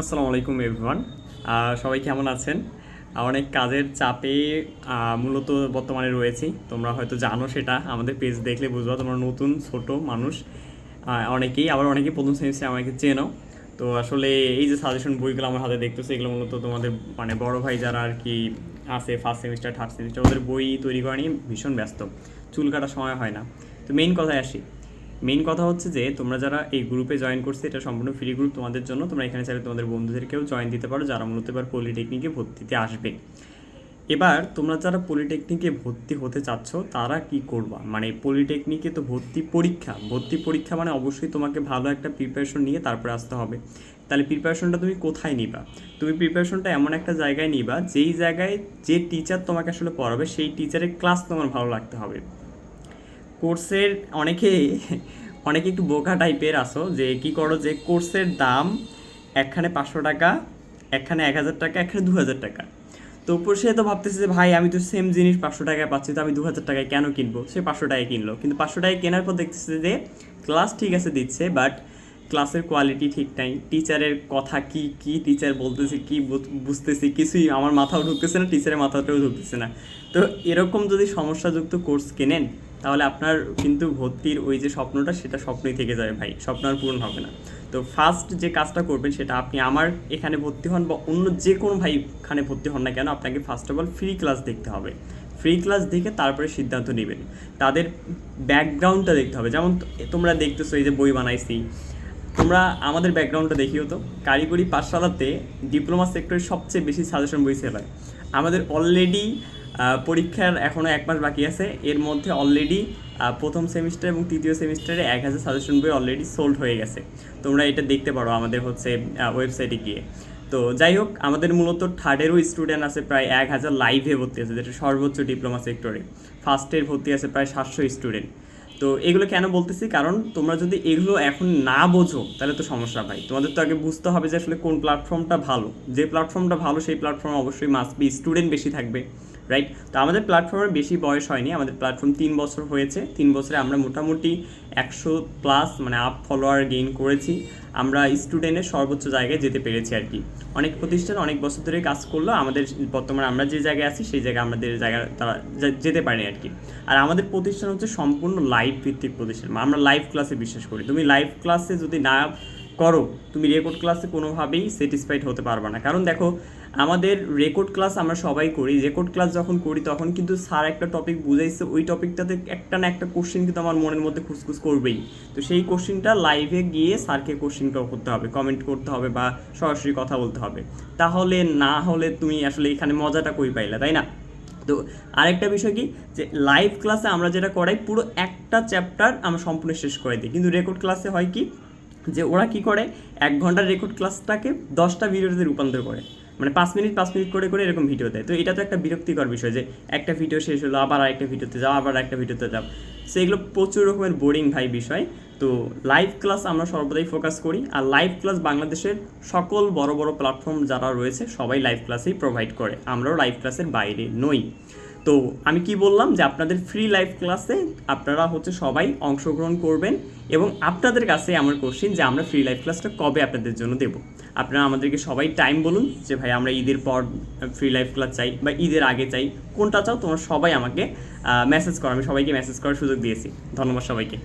আসসালামু আলাইকুম এভরিওয়ান সবাই কেমন আছেন? অনেক কাজের চাপে মূলত বর্তমানে রয়েছি। তোমরা হয়তো জানো সেটা, আমাদের পেজ দেখলে বুঝবা, তোমরা নতুন, ছোট মানুষ। অনেকেই, আবার অনেকেই প্রথম সেমিস্টারে আমাকে চেনো। তো আসলে এই যে সাজেশন বইগুলো আমার হাতে দেখতেছে, এগুলো মূলত তোমাদের মানে বড় ভাই যারা আর কি আছে ফার্স্ট সেমিস্টার থার্ড সেমিস্টার ওদের বই তৈরি করা নিয়ে ভীষণ ব্যস্ত। চুল কাটার সময় হয় না। তো মেইন কথায় আসি মেইন কথা হচ্ছে যে, তোমরা যারা এই গ্রুপে জয়েন করছে, এটা সম্পূর্ণ ফ্রি গ্রুপ তোমাদের জন্য। তোমরা এখানে চাইলে তোমাদের বন্ধুদেরকেও জয়েন দিতে পারো, যারা মূলত এবার পলিটেকনিকে ভর্তিতে আসবে। এবার তোমরা যারা পলিটেকনিকে ভর্তি হতে চাচ্ছ, তারা কি করবা? মানে পলিটেকনিকে তো ভর্তি পরীক্ষা। ভর্তি পরীক্ষা মানে অবশ্যই তোমাকে ভালো একটা প্রিপারেশন নিয়ে তারপরে আসতে হবে। তাহলে প্রিপারেশনটা তুমি কোথায় নিবা? তুমি প্রিপারেশনটা এমন একটা জায়গায় নিবা, যেই জায়গায় যে টিচার তোমাকে আসলে পড়াবে, সেই টিচারের ক্লাস তোমার ভালো লাগতে হবে। কোর্সের অনেকে অনেকে একটু বোকা টাইপের আসো যে কি করো যে কোর্সের দাম একখানে পাঁচশো টাকা, একখানে এক হাজার টাকা, একখানে দু হাজার টাকা। তো সে তো ভাবতেছে যে, ভাই, আমি তো সেম জিনিস পাঁচশো টাকায় পাচ্ছি, তো আমি দু হাজার টাকায় কেন কিনবো? সে পাঁচশো টাকায় কিনলো। কিন্তু পাঁচশো টাকায় কেনার পর দেখতেছে যে, ক্লাস ঠিক আছে দিচ্ছে বাট ক্লাসের কোয়ালিটি ঠিক নাই। টিচারের কথা কি কি টিচার বলতেছে, কি বুঝ- বুঝতেছি, কিছুই আমার মাথাও ঢুকতেছে না, টিচারের মাথাটাও ঢুকতেছে না। তো এরকম যদি সমস্যাযুক্ত কোর্স কেনেন তাহলে আপনার কিন্তু ভর্তির ওই যে স্বপ্নটা, সেটা স্বপ্নই থেকে যাবে ভাই। স্বপ্ন আর পূরণ হবে না। তো ফার্স্ট যে কাজটা করবেন, সেটা আপনি আমার এখানে ভর্তি হন বা অন্য যে কোনো ভাই এখানে ভর্তি হন না কেন, আপনাকে first of all free class দেখতে হবে। ফ্রি ক্লাস দেখে তারপরে সিদ্ধান্ত নেবেন। তাদের ব্যাকগ্রাউন্ডটা দেখতে হবে। যেমন তোমরা দেখতেছো, এই যে বই বানাইছি। তোমরা আমাদের ব্যাকগ্রাউন্ডটা দেখিও তো। কারিগরি পাঠশালাতে ডিপ্লোমা সেক্টরের সবচেয়ে বেশি সাজেশন বই সেল হয়। আমাদের অলরেডি পরীক্ষার এখনও এক মাস বাকি আছে। এর মধ্যে অলরেডি প্রথম সেমিস্টার এবং তৃতীয় সেমিস্টারে এক হাজার সাজেশন বই অলরেডি সোল্ড হয়ে গেছে। তোমরা এটা দেখতে পারো আমাদের হচ্ছে ওয়েবসাইটে গিয়ে। তো যাই হোক, আমাদের মূলত থার্ডেরও স্টুডেন্ট আছে, প্রায় এক হাজার লাইভে ভর্তি আছে, যেটা সর্বোচ্চ ডিপ্লোমা সেক্টরে ফার্স্টের ভর্তি আছে প্রায় সাতশো স্টুডেন্ট তো এগুলো কেন বলতেছি? কারণ তোমরা যদি এগুলো এখন না বোঝো, তাহলে তো সমস্যা ভাই। তোমাদের তো আগে বুঝতে হবে যে আসলে কোন প্ল্যাটফর্মটা ভালো। যে প্ল্যাটফর্মটা ভালো, সেই প্ল্যাটফর্ম অবশ্যই মাস্ট বি স্টুডেন্ট বেশি থাকবে। রাইট তো আমাদের প্ল্যাটফর্মের বেশি বয়স হয়নি, আমাদের প্ল্যাটফর্ম তিন বছর হয়েছে। তিন বছরে আমরা মোটামুটি একশো প্লাস মানে আপ ফলোয়ার গেইন করেছি। আমরা স্টুডেন্টের সর্বোচ্চ জায়গায় যেতে পেরেছি আর কি। অনেক প্রতিষ্ঠান অনেক বছর ধরে কাজ করল, আমাদের বর্তমানে আমরা যে জায়গায় আছি, সেই জায়গায় আমাদের জায়গা তারা যেতে পারেনি আর কি। আর আমাদের প্রতিষ্ঠান হচ্ছে সম্পূর্ণ লাইভ ভিত্তিক প্রতিষ্ঠান আমরা লাইভ ক্লাসে বিশ্বাস করি। তুমি লাইভ ক্লাসে যদি না করো, তুমি রেকর্ড ক্লাসে কোনোভাবেই স্যাটিসফাইড হতে পারবে না। কারণ দেখো আমাদের রেকর্ড ক্লাস আমরা সবাই করি। রেকর্ড ক্লাস যখন করি, তখন কিন্তু স্যার একটা টপিক বুঝাইছে। ওই টপিকটাতে একটা না একটা কোশ্চেন কিন্তু আমার মনের মধ্যে খুসখুস করবেই। তো সেই কোশ্চেনটা লাইভে গিয়ে স্যারকে কোশ্চেনটা করতে হবে কমেন্ট করতে হবে বা সরাসরি কথা বলতে হবে। তাহলে না হলে তুমি আসলে এখানে মজাটা কই পাইলা, তাই না? তো আরেকটা বিষয় কি? যে লাইভ ক্লাসে আমরা যেটা করাই, পুরো একটা চ্যাপ্টার আমরা সম্পূর্ণ শেষ করে দিই। কিন্তু রেকর্ড ক্লাসে হয় কি? যে ওরা কি করে? এক ঘণ্টার রেকর্ড ক্লাসটাকে দশটা ভিডিওতে রূপান্তর করে। মানে পাঁচ মিনিট পাঁচ মিনিট করে করে এরকম ভিডিও দেয়। তো এটা তো একটা বিরক্তিকর বিষয় যে একটা ভিডিও শেষ হলো, আবার আরেকটা ভিডিওতে যাও, আবার একটা ভিডিওতে যাও। সো এগুলো প্রচুর রকমের বোরিং ভাই বিষয়। তো লাইভ ক্লাস আমরা সর্বদাই ফোকাস করি। আর লাইভ ক্লাস বাংলাদেশের সকল বড় বড় প্ল্যাটফর্ম যারা রয়েছে, সবাই লাইভ ক্লাসেই প্রোভাইড করে। আমরাও লাইভ ক্লাসের বাইরে নই। তো আমি কি বললাম যে আপনাদের ফ্রি লাইভ ক্লাসে আপনারা হচ্ছে সবাই অংশগ্রহণ করবেন এবং আপনাদের কাছে আমার কোশ্চিন যে আমরা ফ্রি লাইভ ক্লাসটা কবে আপনাদের জন্য দেব? আপনারা আমাদেরকে সবাই টাইম বলুন যে, ভাই, আমরা ঈদের পর ফ্রি লাইভ ক্লাস চাই বা ঈদের আগে চাই। কোনটা চাও? তোমরা সবাই আমাকে মেসেজ করো। আমি সবাইকে মেসেজ করার সুযোগ দিয়েছি। ধন্যবাদ সবাইকে।